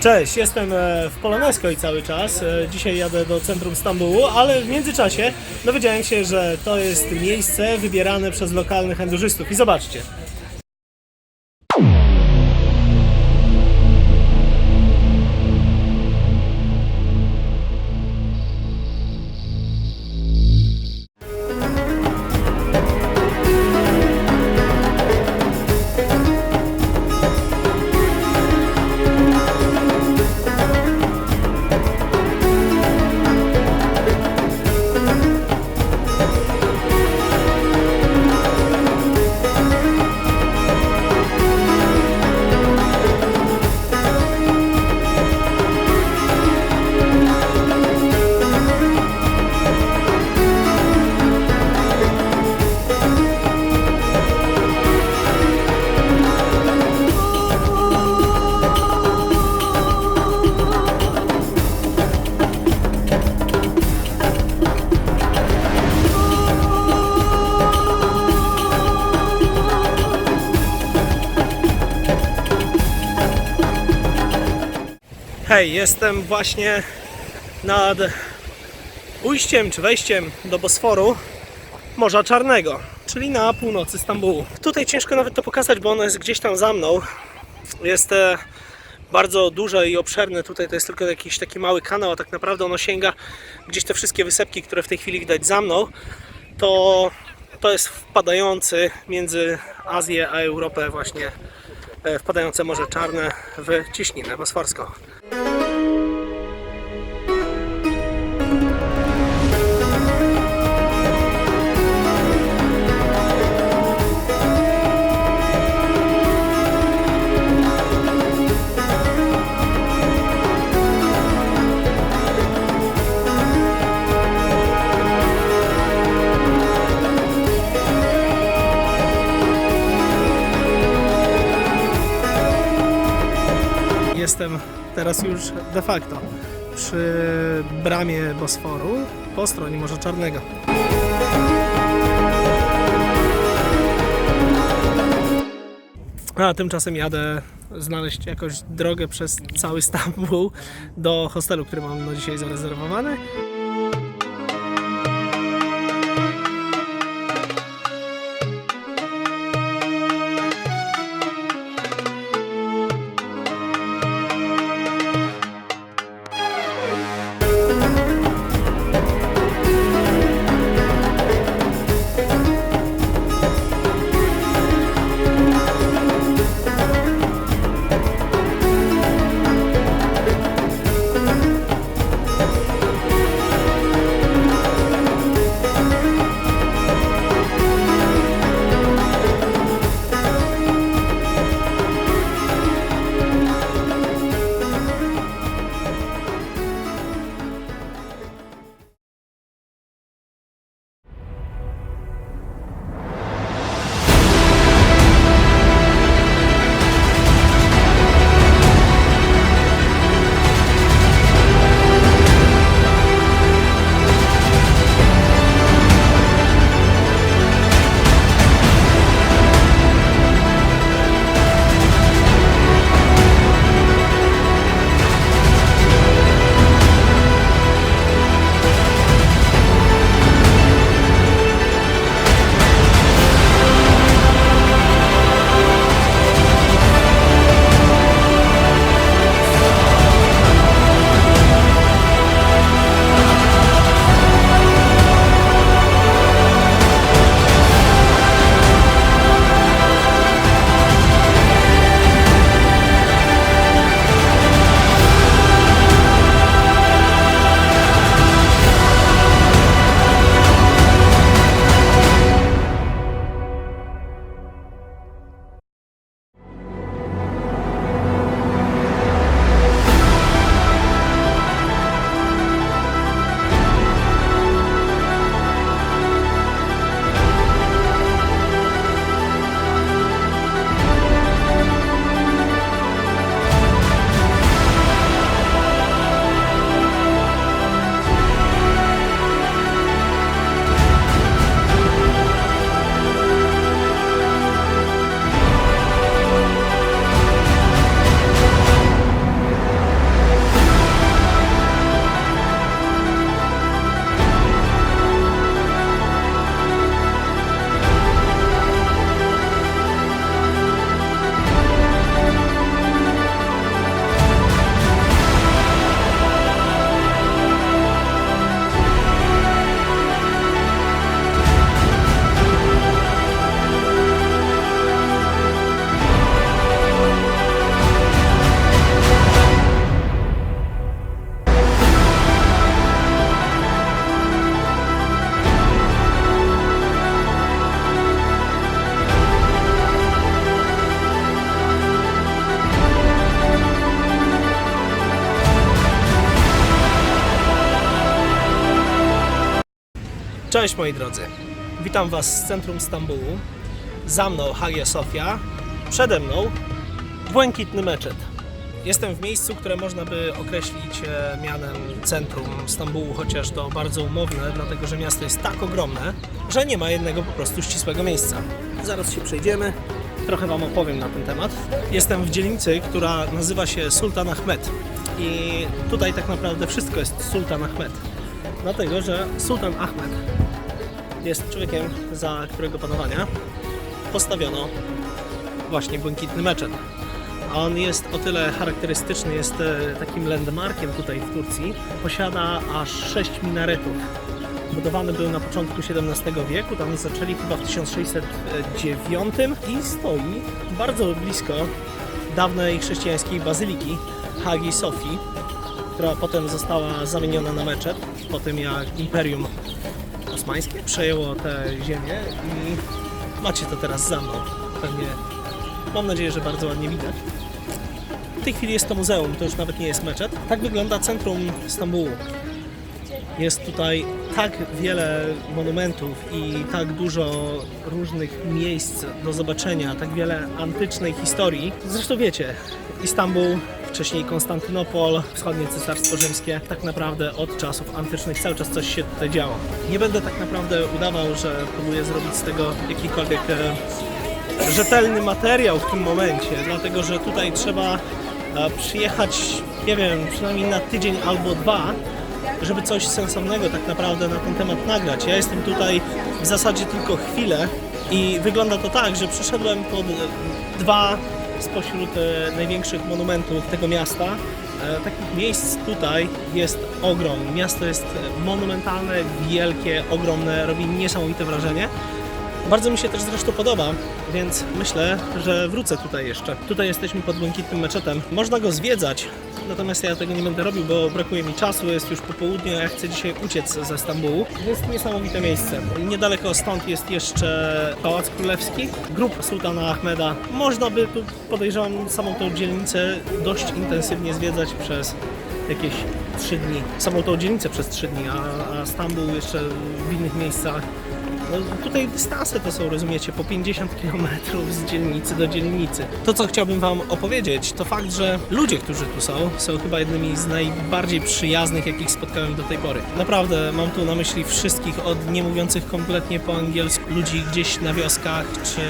Cześć, jestem e, w Polonesko i cały czas. E, Dzisiaj jadę do centrum Stambułu, ale w międzyczasie dowiedziałem się, że to jest miejsce wybierane przez lokalnych endurzystów. I zobaczcie. Hej, jestem właśnie nad ujściem czy wejściem do Bosforu Morza Czarnego, czyli na północy Stambułu. Tutaj ciężko nawet to pokazać, bo ono jest gdzieś tam za mną. Jest e, bardzo duże i obszerne. Tutaj to jest tylko jakiś taki mały kanał, a tak naprawdę ono sięga gdzieś te wszystkie wysepki, które w tej chwili widać za mną. To, to jest wpadający między Azję a Europę właśnie e, wpadające Morze Czarne w ciśninę bosforską. Jestem teraz już de facto przy bramie Bosforu po stronie Morza Czarnego. A tymczasem jadę znaleźć jakąś drogę przez cały Stambuł do hostelu, który mam na dzisiaj zarezerwowany. Cześć moi drodzy. Witam Was z centrum Stambułu. Za mną Hagia Sofia, przede mną błękitny meczet. Jestem w miejscu, które można by określić e, mianem centrum Stambułu, chociaż to bardzo umowne, dlatego że miasto jest tak ogromne, że nie ma jednego po prostu ścisłego miejsca. Zaraz się przejdziemy, trochę Wam opowiem na ten temat. Jestem w dzielnicy, która nazywa się Sultan Ahmed i tutaj tak naprawdę wszystko jest Sultan Ahmed, dlatego że Sultan Ahmed jest człowiekiem, za którego panowania postawiono właśnie błękitny meczet. A on jest o tyle charakterystyczny, jest e, takim landmarkiem tutaj w Turcji. Posiada aż sześć minaretów. Budowany był na początku XVII wieku, tam zaczęli chyba w 1609 i stoi bardzo blisko dawnej chrześcijańskiej bazyliki Hagi Sofii, która potem została zamieniona na meczet, po tym jak Imperium Osmańskie przejęło tę ziemię i macie to teraz za mną. Pewnie, mam nadzieję, że bardzo ładnie widać. W tej chwili jest to muzeum, to już nawet nie jest meczet. Tak wygląda centrum Stambułu. Jest tutaj tak wiele monumentów i tak dużo różnych miejsc do zobaczenia, tak wiele antycznej historii. Zresztą wiecie, Istanbul, wcześniej Konstantynopol, wschodnie Cesarstwo Rzymskie, tak naprawdę od czasów antycznych cały czas coś się tutaj działo. Nie będę tak naprawdę udawał, że próbuję zrobić z tego jakikolwiek e, rzetelny materiał w tym momencie, dlatego że tutaj trzeba e, przyjechać, nie wiem, przynajmniej na tydzień albo dwa, żeby coś sensownego tak naprawdę na ten temat nagrać. Ja jestem tutaj w zasadzie tylko chwilę i wygląda to tak, że przyszedłem pod e, dwa spośród e, największych monumentów tego miasta. E, Takich miejsc tutaj jest ogrom. Miasto jest monumentalne, wielkie, ogromne, robi niesamowite wrażenie. Bardzo mi się też zresztą podoba, więc myślę, że wrócę tutaj jeszcze. Tutaj jesteśmy pod błękitnym meczetem. Można go zwiedzać, natomiast ja tego nie będę robił, bo brakuje mi czasu, jest już po południu, a ja chcę dzisiaj uciec ze Stambułu. Jest niesamowite miejsce. Niedaleko stąd jest jeszcze Pałac Królewski, grób Sultana Ahmeda. Można by tu, podejrzewam, samą tą dzielnicę dość intensywnie zwiedzać przez jakieś 3 dni. Samą tą dzielnicę przez 3 dni, a, a Stambuł jeszcze w innych miejscach tutaj dystanse to są, rozumiecie, po 50 km z dzielnicy do dzielnicy. To, co chciałbym Wam opowiedzieć, to fakt, że ludzie, którzy tu są, są chyba jednymi z najbardziej przyjaznych, jakich spotkałem do tej pory. Naprawdę mam tu na myśli wszystkich, od nie mówiących kompletnie po angielsku ludzi gdzieś na wioskach, czy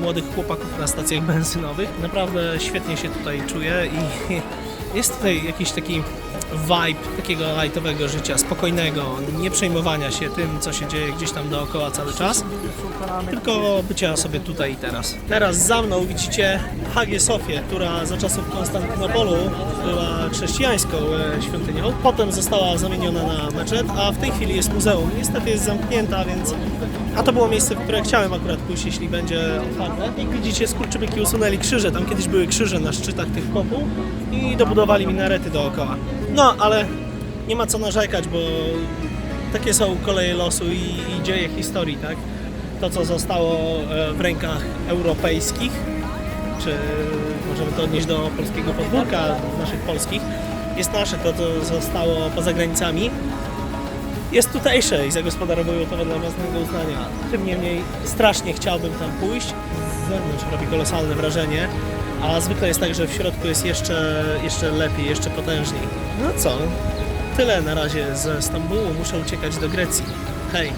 młodych chłopaków na stacjach benzynowych. Naprawdę świetnie się tutaj czuję i jest tutaj jakiś taki vibe takiego lightowego życia, spokojnego, nie przejmowania się tym, co się dzieje gdzieś tam dookoła cały czas, tylko bycia sobie tutaj i teraz. Teraz za mną widzicie Hagię Sofię, która za czasów Konstantynopolu była chrześcijańską e, świątynią, potem została zamieniona na meczet, a w tej chwili jest muzeum. Niestety jest zamknięta, więc... A to było miejsce, w które chciałem akurat pójść, jeśli będzie otwarte. Jak widzicie, skurczybyki usunęli krzyże, tam kiedyś były krzyże na szczytach tych kopuł i dobudowali minarety dookoła. No, ale nie ma co narzekać, bo takie są koleje losu i, i dzieje historii, tak? To, co zostało e, w rękach europejskich, czy możemy to odnieść do polskiego podwórka, naszych polskich, jest nasze, to, co zostało poza granicami, jest tutejsze i zagospodarowują to wedle własnego uznania. Tym niemniej strasznie chciałbym tam pójść. Z zewnątrz robi kolosalne wrażenie, a zwykle jest tak, że w środku jest jeszcze, jeszcze lepiej, jeszcze potężniej. No co? Tyle na razie ze Stambułu. Muszę uciekać do Grecji. Hej!